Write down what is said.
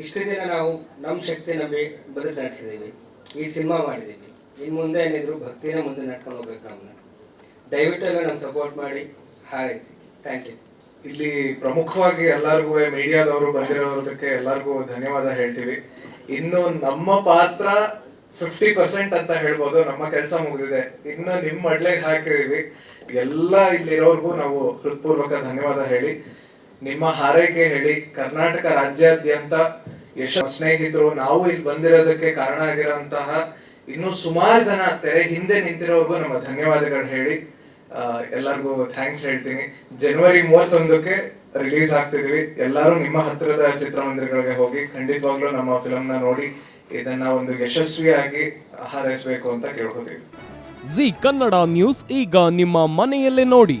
ಇಷ್ಟು ದಿನ ನಾವು ನಮ್ಮ ಶಕ್ತಿ ನಂಬಿ ಬದುಕು ನಡೆಸಿದ್ದೀವಿ ಈ ಸಿನಿಮಾ ಮಾಡಿದ್ದೀವಿ. ಇನ್ನು ಮುಂದೆ ಏನಿದ್ರು ಭಕ್ತಿನ ಮುಂದೆ ನಡ್ಕೊಂಡು ಹೋಗ್ಬೇಕು ನಮ್ಮನ್ನ ದಯವಿಟ್ಟು ಎಲ್ಲ ನಮ್ಗೆ ಸಪೋರ್ಟ್ ಮಾಡಿ, ಹಾರೈಸಿ. ಥ್ಯಾಂಕ್ ಯು ಇಲ್ಲಿ ಪ್ರಮುಖವಾಗಿ ಎಲ್ಲರಿಗೂ ಮೀಡಿಯಾದವರು ಬಂದಿರೋದಕ್ಕೆ ಎಲ್ಲರಿಗೂ ಧನ್ಯವಾದ ಹೇಳ್ತೀವಿ. ಇನ್ನು ನಮ್ಮ ಪಾತ್ರ ಫಿಫ್ಟಿ ಪರ್ಸೆಂಟ್ ಅಂತ ಹೇಳ್ಬೋದು. ನಮ್ಮ ಕೆಲಸ ಮುಗಿದಿದೆ. ಇನ್ನು ನಿಮ್ಮ ಮಡ್ಲೆಗೆ ಹಾಕಿದೀವಿ ಎಲ್ಲ ಇಲ್ಲಿರೋರ್ಗೂ ನಾವು ಹೃತ್ಪೂರ್ವಕ ಧನ್ಯವಾದ ಹೇಳಿ. ನಿಮ್ಮ ಹಾರೈಕೆ ಹೇಳಿ ಕರ್ನಾಟಕ ರಾಜ್ಯಾದ್ಯಂತ ಎಷ್ಟು ಸ್ನೇಹಿತರು, ನಾವು ಇಲ್ಲಿ ಬಂದಿರೋದಕ್ಕೆ ಕಾರಣ ಆಗಿರೋಂತಹ ಇನ್ನು ಸುಮಾರು ಜನ ತೆರೆ ಹಿಂದೆ ನಿಂತಿರೋರ್ಗೂ ನಮ್ಮ ಧನ್ಯವಾದಗಳು ಹೇಳಿ ಎಲ್ಲರಿಗೂ ಥ್ಯಾಂಕ್ಸ್ ಹೇಳ್ತೀನಿ. ಜನವರಿ ಮೂವತ್ತೊಂದಕ್ಕೆ ರಿಲೀಸ್ ಆಗ್ತಿದೀವಿ. ಎಲ್ಲರೂ ನಿಮ್ಮ ಹತ್ತಿರದ ಚಿತ್ರಮಂದಿರಗಳಿಗೆ ಹೋಗಿ ಖಂಡಿತವಾಗ್ಲೂ ನಮ್ಮ ಫಿಲಮ್ನ ನೋಡಿ ಇದನ್ನ ಒಂದು ಯಶಸ್ವಿಯಾಗಿ ಹಾರೈಸಬೇಕು ಅಂತ ಕೇಳ್ಕೊತೀವಿ. ಜಿ ಕನ್ನಡ ನ್ಯೂಸ್ ಈಗ ನಿಮ್ಮ ಮನೆಯಲ್ಲೇ ನೋಡಿ.